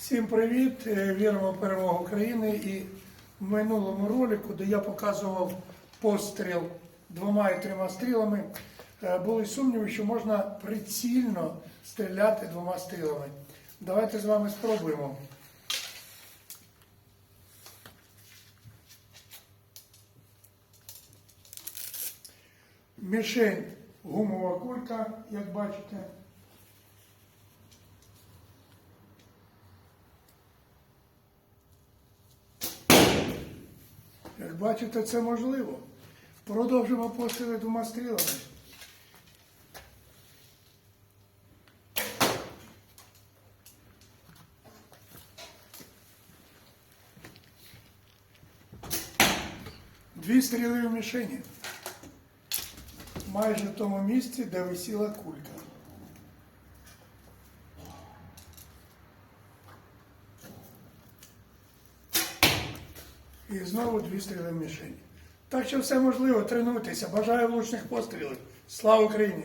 Всім привіт! Е, Віримо в перемогу України. І в минулому ролику, де я показував постріл двома і трьома стрілами, е, були сумніви, що можна прицільно стріляти двома стрілами. Давайте з вами спробуємо. Мішень гумова кулька, як бачите. Як бачите, це можливо. Продовжимо постріли двома стрілами. Дві стріли в мішені. Майже в тому місці, де висіла кулька. І знову дві стріли в мішені. Так що все можливо, тренуйтеся. Бажаю влучних пострілів. Слава Україні!